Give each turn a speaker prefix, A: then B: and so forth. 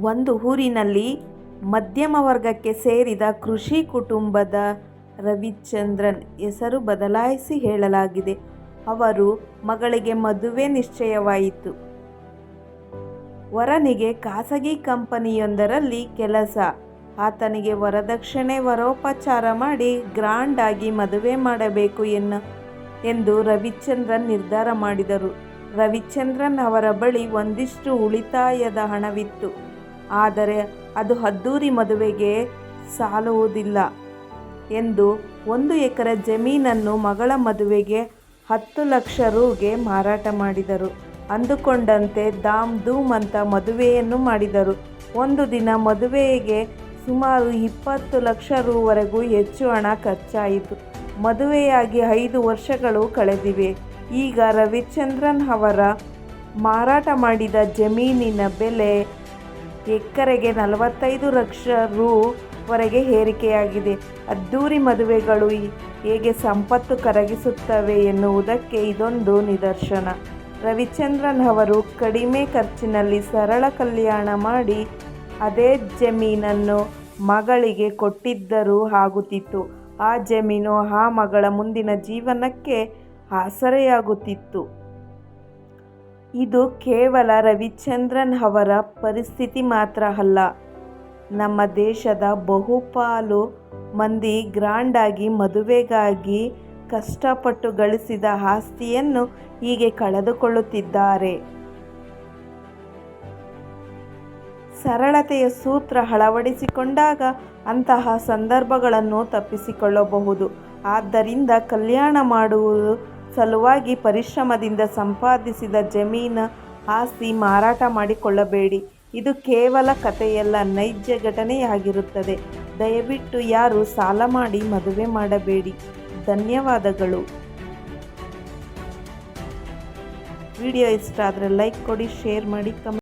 A: ಒಂದು ಊರಿನಲ್ಲಿ ಮಧ್ಯಮ ವರ್ಗಕ್ಕೆ ಸೇರಿದ ಕೃಷಿ ಕುಟುಂಬದ ರವಿಚಂದ್ರನ್ ಹೆಸರು ಬದಲಾಯಿಸಿ ಹೇಳಲಾಗಿದೆ. ಅವರು ಮಗಳಿಗೆ ಮದುವೆ ನಿಶ್ಚಯವಾಯಿತು. ವರನಿಗೆ ಖಾಸಗಿ ಕಂಪನಿಯೊಂದರಲ್ಲಿ ಕೆಲಸ. ಆತನಿಗೆ ವರದಕ್ಷಿಣೆ ವರೋಪಚಾರ ಮಾಡಿ ಗ್ರಾಂಡ್ ಆಗಿ ಮದುವೆ ಮಾಡಬೇಕು ಎಂದು ರವಿಚಂದ್ರನ್ ನಿರ್ಧಾರ ಮಾಡಿದರು. ರವಿಚಂದ್ರನ್ ಅವರ ಬಳಿ ಒಂದಿಷ್ಟು ಉಳಿತಾಯದ ಹಣವಿತ್ತು. ಆದರೆ ಅದು ಅದ್ದೂರಿ ಮದುವೆಗೆ ಸಾಲುವುದಿಲ್ಲ ಎಂದು ಒಂದು ಎಕರೆ ಜಮೀನನ್ನು ಮಗಳ ಮದುವೆಗೆ ಹತ್ತು ಲಕ್ಷ ರೂಗೆ ಮಾರಾಟ ಮಾಡಿದರು. ಅಂದುಕೊಂಡಂತೆ ಧಾಮ್ ಧೂಮ್ ಅಂತ ಮದುವೆಯನ್ನು ಮಾಡಿದರು. ಒಂದು ದಿನ ಮದುವೆಗೆ ಸುಮಾರು ಇಪ್ಪತ್ತು ಲಕ್ಷ ರೂವರೆಗೂ ಹೆಚ್ಚು ಹಣ ಖರ್ಚಾಯಿತು. ಮದುವೆಯಾಗಿ ಐದು ವರ್ಷಗಳು ಕಳೆದಿವೆ. ಈಗ ರವಿಚಂದ್ರನ್ ಅವರ ಮಾರಾಟ ಮಾಡಿದ ಜಮೀನಿನ ಬೆಲೆ ಎಕರೆಗೆ ನಲವತ್ತೈದು ಲಕ್ಷ ರೂವರೆಗೆ ಏರಿಕೆಯಾಗಿದೆ. ಅದ್ದೂರಿ ಮದುವೆಗಳು ಹೇಗೆ ಸಂಪತ್ತು ಕರಗಿಸುತ್ತವೆ ಎನ್ನುವುದಕ್ಕೆ ಇದೊಂದು ನಿದರ್ಶನ. ರವಿಚಂದ್ರನ್ ಅವರು ಕಡಿಮೆ ಖರ್ಚಿನಲ್ಲಿ ಸರಳ ಕಲ್ಯಾಣ ಮಾಡಿ ಅದೇ ಜಮೀನನ್ನು ಮಗಳಿಗೆ ಕೊಟ್ಟಿದ್ದರೂ ಆಗುತ್ತಿತ್ತು. ಆ ಜಮೀನು ಆ ಮಗಳ ಮುಂದಿನ ಜೀವನಕ್ಕೆ ಆಸರೆಯಾಗುತ್ತಿತ್ತು. ಇದು ಕೇವಲ ರವಿಚಂದ್ರನ್ ಅವರ ಪರಿಸ್ಥಿತಿ ಮಾತ್ರ ಅಲ್ಲ. ನಮ್ಮ ದೇಶದ ಬಹುಪಾಲು ಮಂದಿ ಗ್ರಾಂಡ್ ಆಗಿ ಮದುವೆಗಾಗಿ ಕಷ್ಟಪಟ್ಟು ಗಳಿಸಿದ ಆಸ್ತಿಯನ್ನು ಹೀಗೆ ಕಳೆದುಕೊಳ್ಳುತ್ತಿದ್ದಾರೆ. ಸರಳತೆಯ ಸೂತ್ರ ಅಳವಡಿಸಿಕೊಂಡಾಗ ಅಂತಹ ಸಂದರ್ಭಗಳನ್ನು ತಪ್ಪಿಸಿಕೊಳ್ಳಬಹುದು. ಆದ್ದರಿಂದ ಕಲ್ಯಾಣ ಮಾಡುವ ಸಲುವಾಗಿ ಪರಿಶ್ರಮದಿಂದ ಸಂಪಾದಿಸಿದ ಜಮೀನ ಆಸ್ತಿ ಮಾರಾಟ ಮಾಡಿಕೊಳ್ಳಬೇಡಿ. ಇದು ಕೇವಲ ಕಥೆಯಲ್ಲ, ನೈಜ ಘಟನೆಯಾಗಿರುತ್ತದೆ. ದಯವಿಟ್ಟು ಯಾರು ಸಾಲ ಮಾಡಿ ಮದುವೆ ಮಾಡಬೇಡಿ. ಧನ್ಯವಾದಗಳು. ವಿಡಿಯೋ ಇಷ್ಟ ಆದರೆ ಲೈಕ್ ಕೊಡಿ, ಶೇರ್ ಮಾಡಿ, ಕಮೆಂಟ್